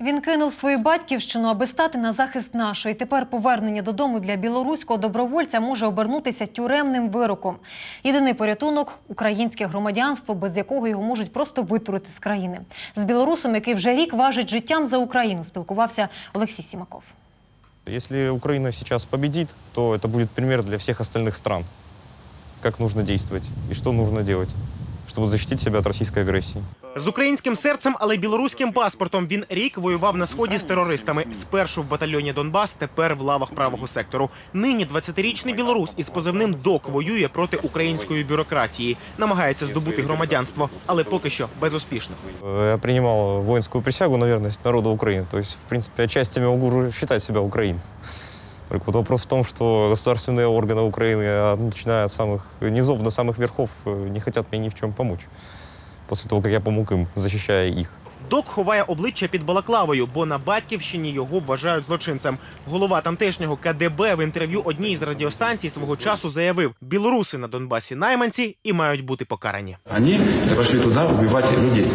Він кинув свою батьківщину, аби стати на захист нашої. Тепер повернення додому для білоруського добровольця може обернутися тюремним вироком. Єдиний порятунок українське громадянство, без якого його можуть просто витурити з країни. З білорусом, який вже рік важить життям за Україну, спілкувався Олексій Сімаков. Если Украина сейчас победит, то это будет пример для всех остальных стран, как нужно действовать и что нужно делать, чтобы защитить себя от российской агрессии. З українським серцем, але й білоруським паспортом він рік воював на сході з терористами. Спершу в батальйоні Донбас, тепер в лавах правого сектору. Нині 20-річний білорус із позивним ДОК воює проти української бюрократії, намагається здобути громадянство, але поки що безуспішно. Э, Я принимал воинскую присягу на верность народу Украины. То есть, в принципе, отчасти я могу считать себя украинцем. Только вот вопрос в том, что государственные органы Украины, а, начиная от самых низов до самых верхов, э, не хотят мне ни в чем помочь. После того, как я помог им, защищая их. Док ховає обличчя під балаклавою, бо на батьківщині його вважають злочинцем. Голова тамтешнього КДБ в інтерв'ю одній з радіостанцій свого часу заявив: білоруси на Донбасі найманці і мають бути покарані. Они пошли туда убивать людей.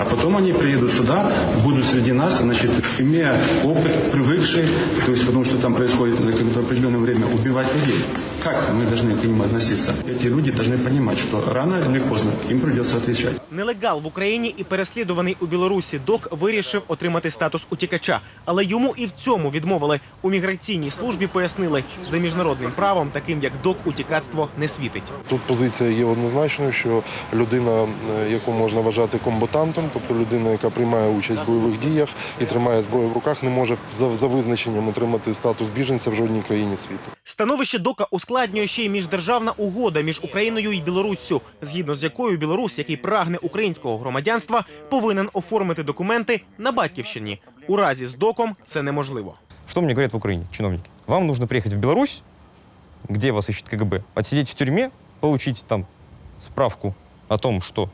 А потом они приедут сюда, будут среди нас, значит, имея опыт, привыкший, то есть потому что там происходит на определенное время убивать людей. Как мы должны к ним относиться? Эти люди должны понимать, что рано или поздно им придется отвечать. Нелегал в Україні і переслідуваний у Білорусі док вирішив отримати статус утікача, але йому і в цьому відмовили. У міграційній службі пояснили, за міжнародним правом, таким як док, утікацтво не світить. Тут позиція є однозначною, що людина, е, яку можна вважати комбатантом, тобто людина, яка приймає участь в бойових діях і тримає зброю в руках, не може за, за визначенням отримати статус біженця в жодній країні світу. Становище дока ускладнює ще й міждержавна угода між Україною і Білоруссю, згідно з якою білорус, який прагне українського громадянства, повинен оформити документи на батьківщині. У разі з доком це неможливо. Что мне говорят в Украине чиновники? Вам нужно приехать в Беларусь, где вас ищет КГБ, отсидеть в тюрьме, получить там справку о том, что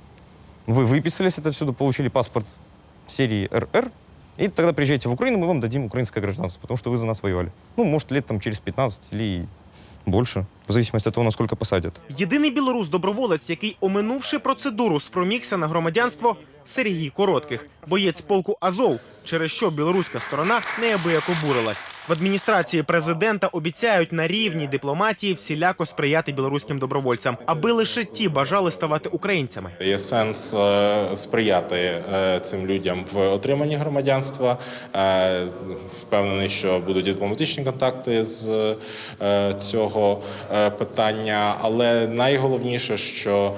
вы выписались отсюда, получили паспорт серии РР, и тогда приезжайте в Украину, мы вам дадим украинское гражданство, потому что вы за нас воевали. Ну, может, лет там через 15 или больше, в зависимости від того, наскільки посадять. Єдиний білорус-доброволець, який, оминувши процедуру, спромігся на громадянство Сергій Коротких, боєць полку Азов, через що білоруська сторона неабияк обурилась. В адміністрації президента обіцяють на рівній дипломатії всіляко сприяти білоруським добровольцям, аби лише ті бажали ставати українцями. Є сенс е, сприяти е, цим людям в отриманні громадянства. Е, Впевнений, що будуть дипломатичні контакти з цього питання. Але найголовніше, що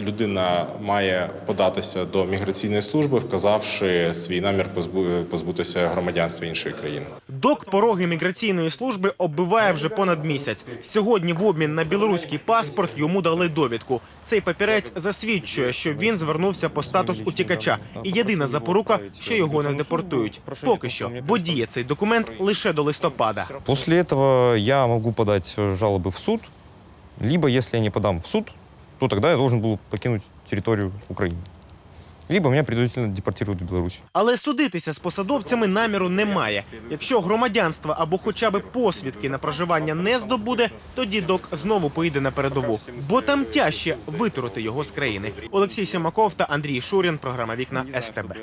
людина має податися до міграційної служби, вказавши свій намір позбу- позбутися громадянства іншої країни. Док пороги міграційної служби оббиває вже понад місяць. Сьогодні в обмін на білоруський паспорт йому дали довідку. Цей папірець засвідчує, що він звернувся по статус утікача. І єдина запорука, що його не депортують. Поки що, бо діє цей документ лише до листопада. После этого я могу подать э, жалобы в суд, либо, если я не подам в суд, то тогда я должен был покинуть территорию Украины. Либо мене предварительно депортують в Білорусь. Але судитися з посадовцями наміру немає. Якщо громадянство або хоча б посвідки на проживання не здобуде, тоді док знову поїде на передову, бо там тяжче витурити його з країни. Олексій Сімаков та Андрій Шурін. Програма Вікна СТБ.